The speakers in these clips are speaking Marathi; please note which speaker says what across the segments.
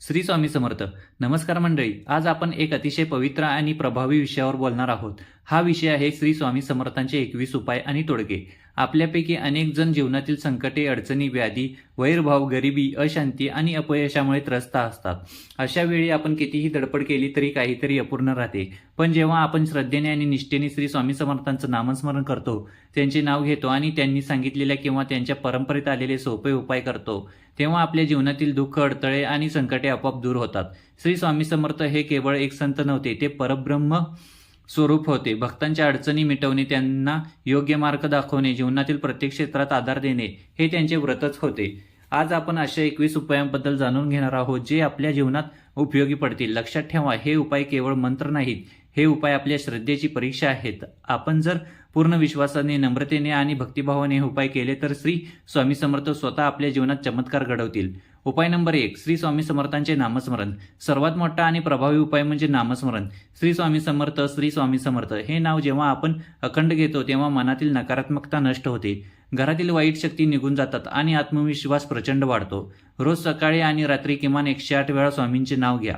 Speaker 1: श्री स्वामी समर्थ. नमस्कार मंडळी आज आपण एक अतिशय पवित्र आणि प्रभावी विषयावर बोलणार आहोत. हा विषय आहे श्री स्वामी समर्थांचे एकवीस उपाय आणि तोडगे. आपल्यापैकी अनेक जण जीवनातील संकटे अडचणी व्याधी वैरभाव गरिबी अशांती आणि अपयशामुळे त्रस्त असतात. अशा वेळी आपण कितीही धडपड केली तरी काहीतरी अपूर्ण राहते. पण जेव्हा आपण श्रद्धेने आणि निष्ठेने श्री स्वामी समर्थांचं नामस्मरण करतो त्यांचे नाव घेतो आणि त्यांनी सांगितलेल्या किंवा त्यांच्या परंपरेत आलेले सोपे उपाय करतो तेव्हा आपल्या जीवनातील दुःख अडथळे आणि संकटे आपोआप दूर होतात. श्री स्वामी समर्थ हे केवळ एक संत नव्हते ते परब्रह्म स्वरूप होते. भक्तांच्या अडचणी मिटवणे त्यांना योग्य मार्ग दाखवणे जीवनातील प्रत्येक क्षेत्रात आधार देणे हे त्यांचे व्रतच होते. आज आपण अशा एकवीस उपायांबद्दल जाणून घेणार आहोत जे आपल्या जीवनात उपयोगी पडतील. लक्षात ठेवा हे उपाय केवळ मंत्र नाहीत हे उपाय आपल्या श्रद्धेची परीक्षा आहेत. आपण जर पूर्ण विश्वासाने नम्रतेने आणि भक्तिभावाने हे उपाय केले तर श्री स्वामी समर्थ स्वतः आपल्या जीवनात चमत्कार घडवतील. उपाय नंबर एक श्री स्वामी समर्थांचे नामस्मरण. सर्वात मोठा आणि प्रभावी उपाय म्हणजे नामस्मरण. श्री स्वामी समर्थ श्री स्वामी समर्थ. हे नाव जेव्हा आपण अखंड घेतो तेव्हा मनातील नकारात्मकता नष्ट होते. घरातील वाईट शक्ती निघून जातात आणि आत्मविश्वास प्रचंड वाढतो. रोज सकाळी आणि रात्री किमान एकशे आठ वेळा स्वामींचे नाव घ्या.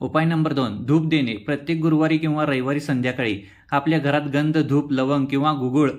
Speaker 1: उपाय नंबर दोन धूप देणे. प्रत्येक गुरुवारी किंवा रविवारी संध्याकाळी आपल्या घरात गंध धूप लवंग किंवा गुगुळ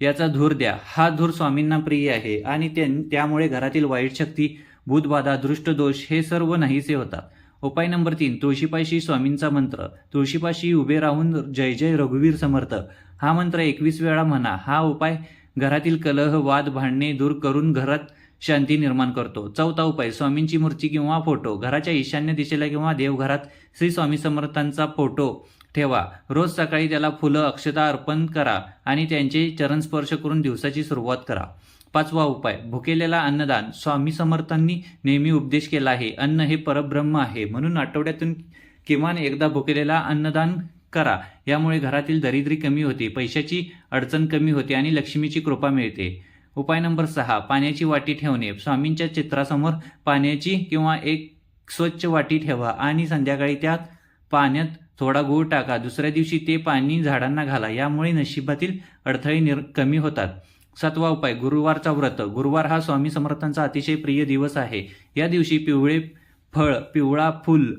Speaker 1: याचा धूर द्या. हा धूर स्वामींना प्रिय आहे आणि त्यामुळे घरातील वाईट शक्ती भूतबाधा दृष्टदोष हे सर्व नाहीसे होतात. उपाय नंबर तीन तुळशीपाशी स्वामींचा मंत्र. तुळशीपाशी उभे राहून जय जय रघुवीर समर्थ. हा मंत्र एकवीस वेळा म्हणा. हा उपाय घरातील कलह वाद भांडणे दूर करून घरात शांती निर्माण करतो. चौथा उपाय स्वामींची मूर्ती किंवा फोटो. घराच्या ईशान्य दिशेला किंवा देवघरात श्री स्वामी समर्थांचा फोटो. ठेवा. रोज सकाळी त्याला फुलं अक्षता अर्पण करा आणि त्यांचे चरण स्पर्श करून दिवसाची सुरुवात करा. पाचवा उपाय भुकेलेला अन्नदान. स्वामी समर्थांनी नेहमी उपदेश केला आहे अन्न हे परब्रह्म आहे. म्हणून आठवड्यातून किमान एकदा भुकेलेला अन्नदान करा. यामुळे घरातील दरिद्री कमी होते पैशाची अडचण कमी होते आणि लक्ष्मीची कृपा मिळते. उपाय नंबर सहा पाण्याची वाटी ठेवणे. स्वामींच्या चित्रासमोर पाण्याची किंवा एक स्वच्छ वाटी ठेवा आणि संध्याकाळी त्यात पाण्यात थोडा गूळ टाका. दुसऱ्या दिवशी ते पाणी झाडांना घाला. यामुळे नशिबातील अडथळे निर कमी होतात. सातवा उपाय गुरुवारचा व्रत. गुरुवार हा स्वामी समर्थांचा अतिशय प्रिय दिवस आहे. या दिवशी पिवळे फळ पिवळा फूल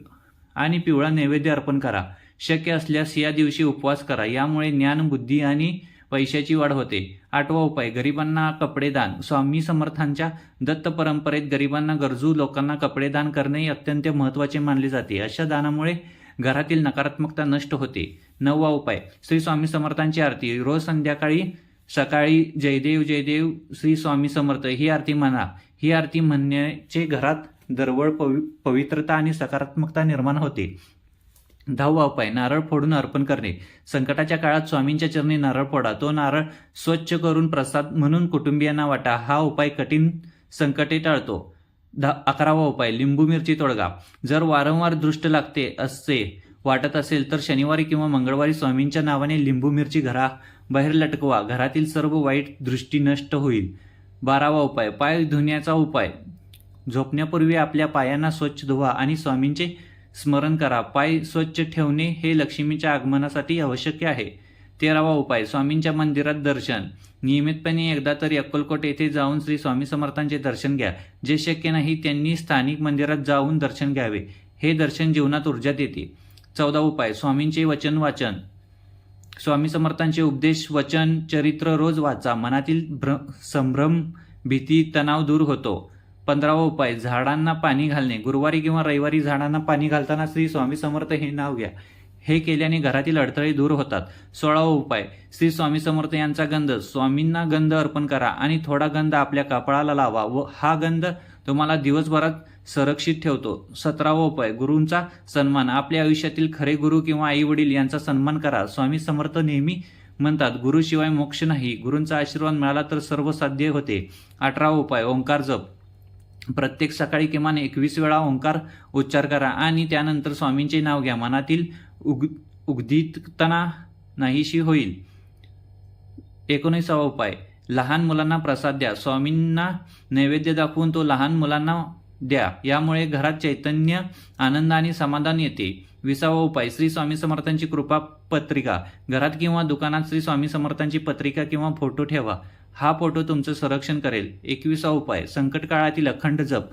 Speaker 1: आणि पिवळा नैवेद्य अर्पण करा. शक्य असल्यास या दिवशी उपवास करा. यामुळे ज्ञान बुद्धी आणि पैशाची वाढ होते. आठवा उपाय गरिबांना कपडे दान. स्वामी समर्थांच्या दत्त परंपरेत गरिबांना गरजू लोकांना कपडे दान करणे अत्यंत महत्त्वाचे मानले जाते. अशा दानामुळे घरातील नकारात्मकता नष्ट होते. नववा उपाय श्री स्वामी समर्थांची आरती. रोज संध्याकाळी सकाळी जयदेव जयदेव श्री स्वामी समर्थ. ही आरती म्हणा. ही आरती म्हणण्याचे घरात दरवळ पवि पवित्रता आणि सकारात्मकता निर्माण होते. दहावा उपाय नारळ फोडून अर्पण करणे. संकटाच्या काळात स्वामींच्या चरणी नारळ फोडा. तो नारळ स्वच्छ करून प्रसाद म्हणून कुटुंबियांना वाटा. हा उपाय कठीण संकटे टाळतो. दहा अकरावा उपाय लिंबू मिरची तोडगा. जर वारंवार दृष्ट लागते असे वाटत असेल तर शनिवारी किंवा मंगळवारी स्वामींच्या नावाने लिंबू मिरची घरा बाहेर लटकवा. घरातील सर्व वाईट दृष्टी नष्ट होईल. बारावा उपाय पाय धुण्याचा उपाय. झोपण्यापूर्वी आपल्या पायांना स्वच्छ धुवा आणि स्वामींचे स्मरण करा. पाय स्वच्छ ठेवणे हे लक्ष्मीच्या आगमनासाठी आवश्यक आहे. तेरावा उपाय स्वामींच्या मंदिरात दर्शन. नियमितपणे एकदा तरी अक्कलकोट येथे जाऊन श्री स्वामी समर्थांचे दर्शन घ्या. जे शक्य नाही त्यांनी स्थानिक मंदिरात जाऊन दर्शन घ्यावे. हे दर्शन जीवनात ऊर्जा देते. चौदा उपाय स्वामींचे वचन वाचन. स्वामी समर्थांचे उपदेश वचन चरित्र रोज वाचा. मनातील भ्र संभ्रम भीती तणाव दूर होतो. पंधरावा उपाय झाडांना पाणी घालणे. गुरुवारी किंवा रविवारी झाडांना पाणी घालताना श्री स्वामी समर्थ हे नाव घ्या. हे केल्याने घरातील अडथळे दूर होतात. सोळावा उपाय. श्री स्वामी समर्थ यांचा गंध. स्वामींना गंध अर्पण करा आणि थोडा गंध आपल्या कपाळाला लावा व हा गंध तुम्हाला दिवसभरात संरक्षित ठेवतो. सतरावा उपाय. गुरूंचा सन्मान. आपल्या आयुष्यातील खरे गुरु किंवा आई वडील यांचा सन्मान करा. स्वामी समर्थ नेहमी म्हणतात गुरुशिवाय मोक्ष नाही. गुरूंचा आशीर्वाद मिळाला तर सर्व साध्य होते. अठरावा उपाय. ओंकार जप. प्रत्येक सकाळी किमान एकवीस वेळा ओंकार उच्चार करा आणि त्यानंतर स्वामींचे नाव घ्या. मनातील उग उगदीतपणा नाहीशी होईल. एकोणीसावा उपाय. लहान मुलांना प्रसाद द्या. स्वामींना नैवेद्य दाखवून तो लहान मुलांना द्या. यामुळे घरात चैतन्य आनंद आणि समाधान येते. विसावा उपाय. श्री स्वामी समर्थांची कृपा पत्रिका. घरात किंवा दुकानात श्री स्वामी समर्थांची पत्रिका किंवा फोटो ठेवा. हा फोटो तुमचं संरक्षण करेल. एकविसा उपाय संकट काळातील अखंड जप.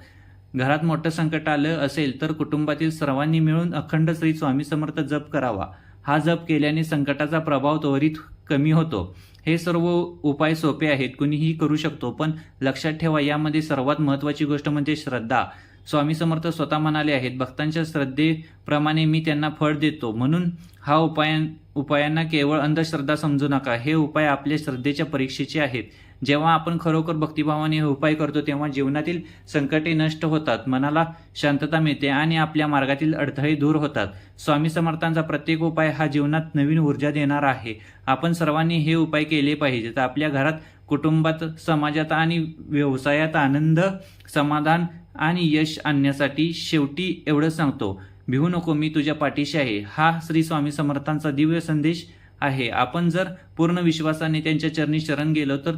Speaker 1: घरात मोठं संकट आलं असेल तर कुटुंबातील सर्वांनी मिळून अखंड श्री स्वामी समर्थ जप करावा. हा जप केल्याने संकटाचा प्रभाव त्वरित कमी होतो. हे सर्व उपाय सोपे आहेत कुणीही करू शकतो पण लक्षात ठेवा यामध्ये सर्वात महत्त्वाची गोष्ट म्हणजे श्रद्धा. स्वामी समर्थ स्वतः म्हणाले आहेत भक्तांच्या श्रद्धेप्रमाणे मी त्यांना फळ देतो. म्हणून हा उपाय उपायांना केवळ अंधश्रद्धा समजू नका. हे उपाय आपल्या श्रद्धेच्या परीक्षेचे आहेत. जेव्हा आपण खरोखर भक्तिभावाने हे उपाय करतो तेव्हा जीवनातील संकटे नष्ट होतात. मनाला शांतता मिळते आणि आपल्या मार्गातील अडथळे दूर होतात. स्वामी समर्थांचा प्रत्येक उपाय हा जीवनात नवीन ऊर्जा देणार आहे. आपण सर्वांनी हे उपाय केले पाहिजेत. आपल्या घरात कुटुंबात समाजात आणि व्यवसायात आनंद समाधान आणि यश आणण्यासाठी शेवटी एवढं सांगतो. भिवू नको मी तुझ्या पाठीशी आहे. हा श्री स्वामी समर्थांचा दिव्य संदेश आहे. आपण जर पूर्ण विश्वासाने त्यांच्या चरणी शरण गेलो तर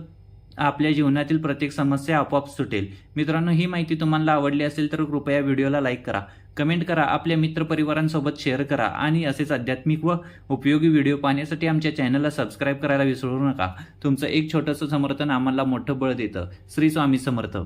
Speaker 1: आपल्या जीवनातील प्रत्येक समस्या आपोआप सुटेल. मित्रांनो ही माहिती तुम्हाला आवडली असेल तर कृपया व्हिडिओला लाईक करा. कमेंट करा आपल्या मित्रपरिवारांसोबत शेअर करा आणि असेच आध्यात्मिक व उपयोगी व्हिडिओ पाहण्यासाठी आमच्या चॅनलला सबस्क्राईब करायला विसरू नका. तुमचं एक छोटंसं समर्थन आम्हाला मोठं बळ देतं. श्री स्वामी समर्थ.